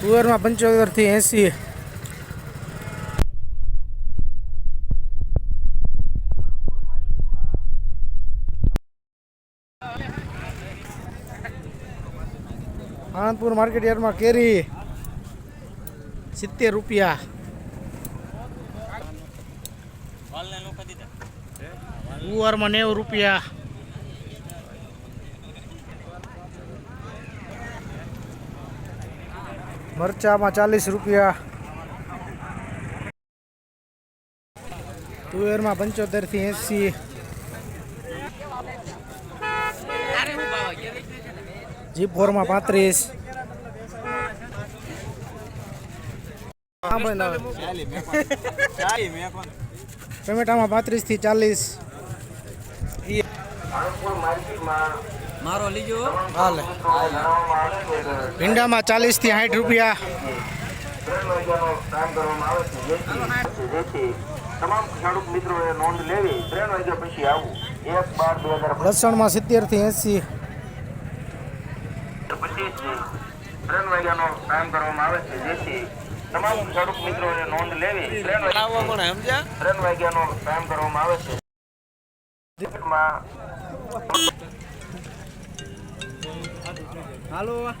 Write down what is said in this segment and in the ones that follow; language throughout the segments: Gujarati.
તુવેરમાં પંચોતેરથી એંસી. આણંદપુર માર્કેટ યાર્ડમાં કેરી સિત્તેર રૂપિયા. ગુવારમાં નેવું રૂપિયા. મરચામાં ચાલીસ રૂપિયા. તુવેરમાં પંચોતેરથી એસી જી ફોરમાં પાંત્રીસ ટમેટામાં પાંત્રીસથી ચાલીસ. મારો લીજો. હાલે. ભીંડામાં ચાલીસથી સાઠ રૂપિયા. તમામ ખેડૂત મિત્રોએ નોંધ લેવી ત્રણ વાગ્યા પછી આવું એક બાર બે હજાર લસણમાં સિત્તેરથી એસી. ત્રણ વાગ્યાનો કામ કરવામાં આવે છે. જેથી તમામ ખેડૂત મિત્રોએ નોંધ લેવી ત્રણ વાગ્યા ત્રણ વાગ્યાનો ટાઈમ કરવામાં આવે છે. માં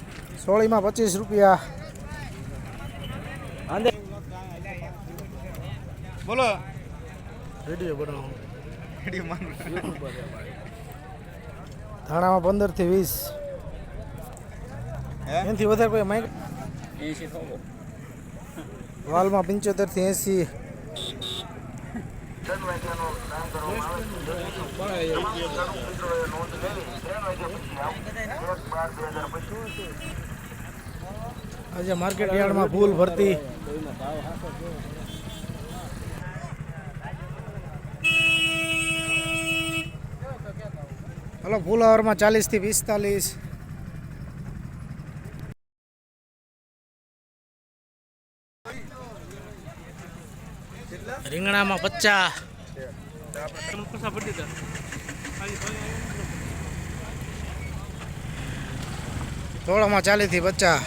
સોળીમાં પચીસ રૂપિયા. બોલો. રેડિયો બનાવો. ધાણામાં પંદરથી વીસ. એનાથી વધારે કોઈ માઇક વાલમાં પંચોતેરથી એસી. આજે માર્કેટ યાર્ડમાં ફૂલ ભરતી. હલો ફૂલ અવરમાં ચાલીસથી પિસ્તાલીસ. રીંગણામાં પચાસ થોડામાં ચાલીસથી પચાસ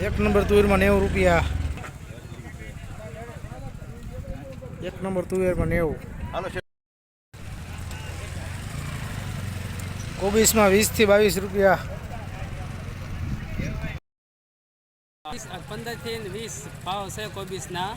એક નંબર તુવેરમાં નેવું રૂપિયા. એક નંબર તુવેરમાં નેવું. કોબીસમાં વીસથી બાવીસ રૂપિયા. પંદરથી વીસ ભાવ છે કોબીસ ના